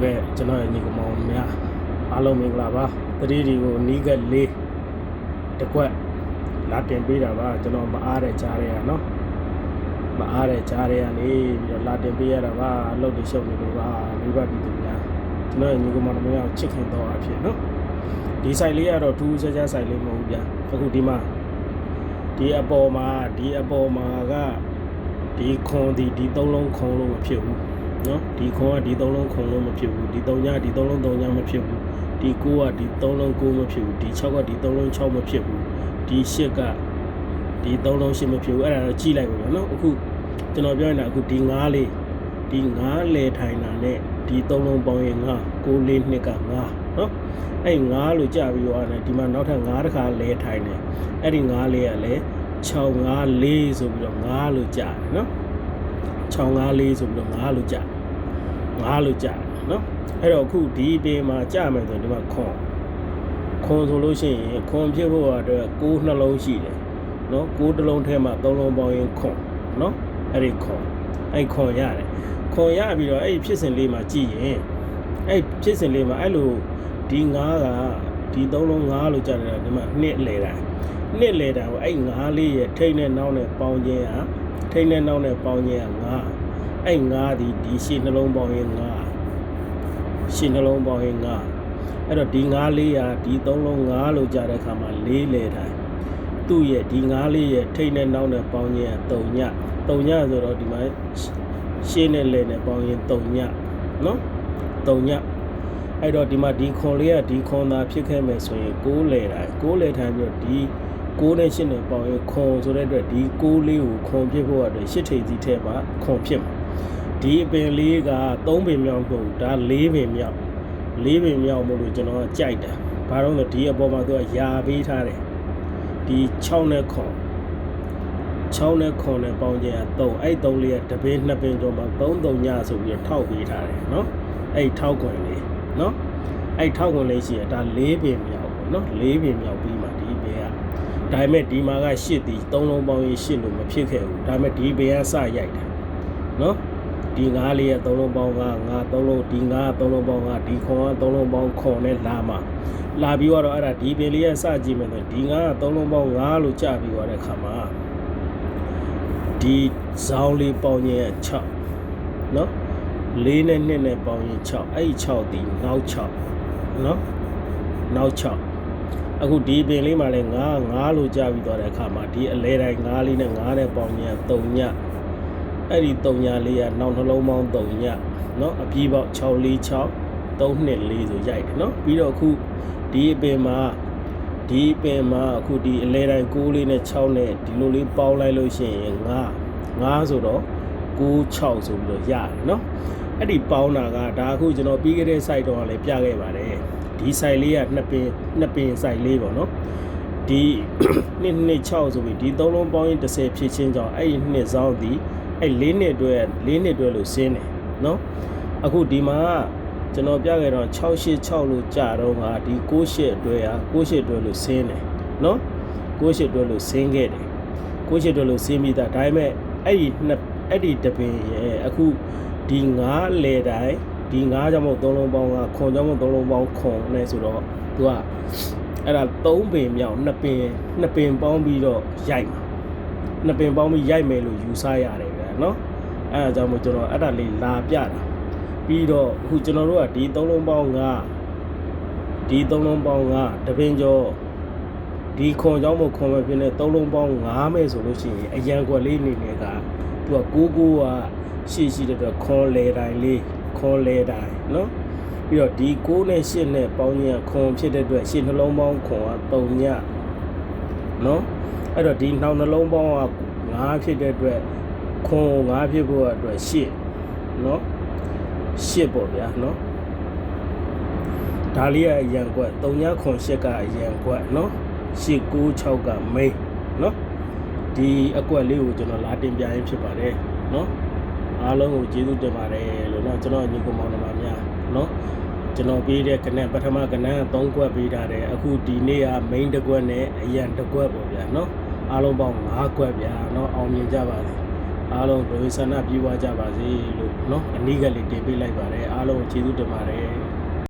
ဟုတ်ကဲ့ကျွန်တော်ရဲ့ညီကောင်မောင်များအားလုံးမင်္ဂလာပါတတိဒီကိုနီးကလေးတစ်ကွက်လာတင်ပေးတာပါကျွန်တော်မအားတဲ့ကြားရဲရနော်မအားတဲ့ကြားရဲရနေပြီးတော့လာတင်ပေးရတာပါအလုပ်တွေရှုပ်နေလို့ပါမိဘပြည်သူများကျွန်တော်ရဲ့ညီကောင်မောင်များကိုချစ်ခင်တော့အဖြစ်နော်ဒီဆိုင်လေးကတော့ထူးခြားခြားဆိုင်လေးမဟုတ်ဘူးဗျာအခုဒီမှာဒီအပေါ်မှာဒီအပေါ်မှာကဒီခွန်ဒီဒီသုံးလုံးခွန်လို့မဖြစ်ဘူး နော်ဒီခွန်ကဒီသုံးလုံးခွန်လုံးမဖြစ်ဘူးဒီသုံးညဒီသုံးလုံးသုံးညမဖြစ်ဘူးဒီကိုကဒီသုံးလုံးကိုမဖြစ်ဘူးဒီ6ကဒီသုံးလုံး6မဖြစ်ဘူးဒီ8ကဒီသုံးလုံး8မဖြစ်ဘူးအဲ့ဒါတော့ကြည့်လိုက်ပါမယ်နော်အခုကျွန်တော်ပြောနေတာအခုဒီ9လေးဒီ9လေထိုင်တာနဲ့ဒီသုံးလုံးပေါင်းရင်9 9လေးနှစ်က9နော်အဲ့9လို့ကြပြီးတော့အဲ့ဒီမှာနောက်ထပ်9တခါလဲထိုင်တယ်အဲ့ဒီ9လေးကလည်း6 5 4ဆိုပြီးတော့9လို့ကြတယ်နော် 654ဆိုပြီးတော့9လို့ကြတယ်9လို့ကြတယ်နော်အဲ့တော့အခုဒီပေမှာကြမယ်ဆိုရင်ဒီမှာခွန်ခွန်ဆိုလို့ရှိရင်ခွန်ဖြစ်ဖို့အတွက်6နှလုံးရှိတယ်နော်6တစ်လုံးထဲမှာ3လုံးပေါင်းရင်ခွန်နော်အဲ့ဒီခွန်အဲ့ခွန်ရတယ်ခွန်ရပြီးတော့အဲ့ဒီဖြစ်စဉ်လေးမှာကြည့်ရင်အဲ့ဖြစ်စဉ်လေးမှာအဲ့လိုဒီ9ကဒီ3လုံး9လို့ကြတယ်ဒီမှာနှစ်လေတိုင်း နှစ်လေတိုင်းကိုအဲ့9လေးရဲ့ထိတ်နဲ့နောက်နဲ့ပေါင်းခြင်းဟာထိတ်နဲ့နောက်နဲ့ပေါင်းခြင်းဟာ9အဲ့9ဒီဒီရှင်းနှလုံးပေါင်းရင်9ရှင်းနှလုံးပေါင်းရင်9အဲ့တော့ဒီ9လေးဟာဒီ3လုံး9လို့ကြတဲ့အခါမှာ4လေတိုင်းသူ့ရဲ့ဒီ9လေးရဲ့ထိတ်နဲ့နောက်နဲ့ပေါင်းခြင်းဟာ3ည3ညဆိုတော့ဒီမှာရှင်းနဲ့လေနဲ့ပေါင်းရင်3ညနော်3ညအဲ့တော့ဒီမှာဒီခွန်လေးကဒီခွန်သာဖြစ်ခဲ့မယ်ဆိုရင်6လေတိုင်း6လေတိုင်းပြီးတော့ဒီ 6နဲ့8နဲ့ပေါင်းရင်ခွန်ဆိုတဲ့အတွက်ဒီ6လေးကိုခွန်ဖြစ်ဖို့အတွက်8ထိပ်စီထဲမှာခွန်ဖြစ်မှာဒီအပင်လေးက3ပင်မြောက်မဟုတ်ဘူးဒါ4ပင်မြောက်4ပင်မြောက်မို့လို့ကျွန်တော်ကကြိုက်တာဘာလို့လဲဒီအပေါ်မှာသူကယာပေးထားတယ်ဒီ6နဲ့ခွန်6နဲ့ခွန်နဲ့ပေါင်းခြင်းက3အဲ့3လေးကတပင်း2ပင်ကျော်မှာ3 3ညဆိုပြီးတော့ထောက်ပေးထားတယ်เนาะအဲ့ထောက်ခွန်လေး နော်အဲ့ထောက်ဝင်လေးရှိရဒါ၄ပင်မြောက်ပေါ့နော်၄ပင်မြောက်ပြီးမှဒီပင်က ဒါပေမဲ့ဒီမှာက၈တီ၃လုံးပေါင်းရင်၈လို့မဖြစ်ခဲ့ဘူးဒါပေမဲ့ဒီပင်ကစရိုက်တယ်နော်ဒီငါးလေးရဲ့၃လုံးပေါင်းကငါ၃လုံးဒီငါး၃လုံးပေါင်းကဒီခွန်က၃လုံးပေါင်းခွန်နဲ့လာမှာလာပြီးတော့အဲ့ဒါဒီပင်လေးရဲ့စကြည့်မယ်ဆိုဒီငါးက၃လုံးပေါင်း၅လို့ကြပြီးသွားတဲ့ခါမှာဒီဇောင်းလေးပေါင်းရင်6နော်လေးနဲ့နှစ်နဲ့ပေါင်းရင်6အဲ့ဒီ6ဒီနောက်6နော်နောက်6 အခုဒီပင်လေးမှာလဲ9 9လို့ကြာပြီးသွားတဲ့အခါမှာဒီအလဲတိုင်း9လေးနဲ့9နဲ့ပေါင်းရင်3ညအဲ့ဒီ3ညလေးကနောက်နှလုံးပေါင်း3ညနော်အပြီးပေါက်6 4 6 3နှစ်4ဆိုရိုက်တယ်နော်ပြီးတော့အခုဒီအပင်မှာဒီပင်မှာအခုဒီအလဲတိုင်း6လေးနဲ့6နဲ့ဒီလိုလေးပေါင်းလိုက်လို့ရှိရင်9 9ဆိုတော့6 6ဆိုပြီးတော့ရတယ်နော်အဲ့ဒီပေါင်းတာကဒါအခုကျွန်တော်ပြီးခဲ့တဲ့ site တော့လည်းပြခဲ့ပါတယ် ဒီ site လေးကနှစ်ပင်နှစ်ပင် site လေးပေါ့နော်ဒီနှစ်နှစ်6ဆိုပြီးဒီသုံးလုံးပေါင်းရင်30ဖြစ်ချင်းကြောင့်အဲ့ဒီနှစ်စောင်းဒီအဲ့၄နှစ်အတွက်၄နှစ်အတွက်လို့ဆင်းတယ်နော်အခုဒီမှာကျွန်တော်ပြခဲ့တော့686လို့ကြာတော့ကဒီ68အတွက်ဟာ68အတွက်လို့ဆင်းတယ်နော်68အတွက်လို့ဆင်းခဲ့တယ်68အတွက်လို့ဆင်းပြီးသားဒါပေမဲ့အဲ့ဒီနှစ်အဲ့ဒီတပင်ရဲ့အခုဒီ9လေတိုင်း ဒီ9ကြောင့်မို့3လုံးပေါင်းကခွန်ကြောင့်မို့3လုံးပေါင်းခွန်နဲ့ဆိုတော့သူကအဲ့ဒါ3ပင်မြောက်2ပင်2ပင်ပေါင်းပြီးတော့ရိုက်မှာ2ပင်ပေါင်းပြီးရိုက်မယ်လို့ယူဆရတယ်ဗျာနော်အဲ့ဒါကြောင့်မို့ကျွန်တော်အဲ့ဒါလေးလာပြတာပြီးတော့အခုကျွန်တော်တို့ကဒီ3လုံးပေါင်းကဒီ3လုံးပေါင်းကတပင်ကျော်ဒီခွန်ကြောင့်မို့ခွန်ပဲဖြစ်နေ3လုံးပေါင်း9မယ်ဆိုလို့ရှိရင်အရန်ကွက်လေးအနေနဲ့ကသူကကိုကိုကရှိရှိတဲ့အတွက်ခွန်လေတိုင်းလေး ခွန်လေတိုင်းနော်ပြီးတော့ဒီ6နဲ့8နဲ့ပေါင်းရင်ခွန်ဖြစ်တဲ့အတွက်8နှလုံးပေါင်းခွန်က3ညနော်အဲ့တော့ဒီနှောင်နှလုံးပေါင်းက9ဖြစ်တဲ့အတွက်ခွန်9ဖြစ်ဖို့အတွက်8နော်8ပေါ့ဗျာနော်ဒါလေးကအရန်ကွက်3ညခွန်8ကအရန်ကွက်နော်8 9 6ကမိန်းနော်ဒီအကွက်လေးကိုကျွန်တော်လာတင်ပြရင်းဖြစ်ပါတယ်နော် အားလုံးကိုကျေးဇူးတင်ပါတယ်လို့เนาะကျွန်တော်ညီကောင်မောင်နှမများเนาะကျွန်တော်ပေးတဲ့ကနက်ပထမကနက်3ခွက်ပေးထားတယ်အခုဒီနေ့က main တစ်ခွက်နဲ့အရန်တစ်ခွက်ပေါ့ဗျာเนาะအားလုံးပေါင်း5ခွက်ဗျာเนาะအောင်မြင်ကြပါစေအားလုံးဒိုဆန္ဒပြေဝကြပါစေလို့เนาะအနည်းကလေးတင်ပေးလိုက်ပါတယ်အား လုံးကိုကျေးဇူးတင်ပါတယ်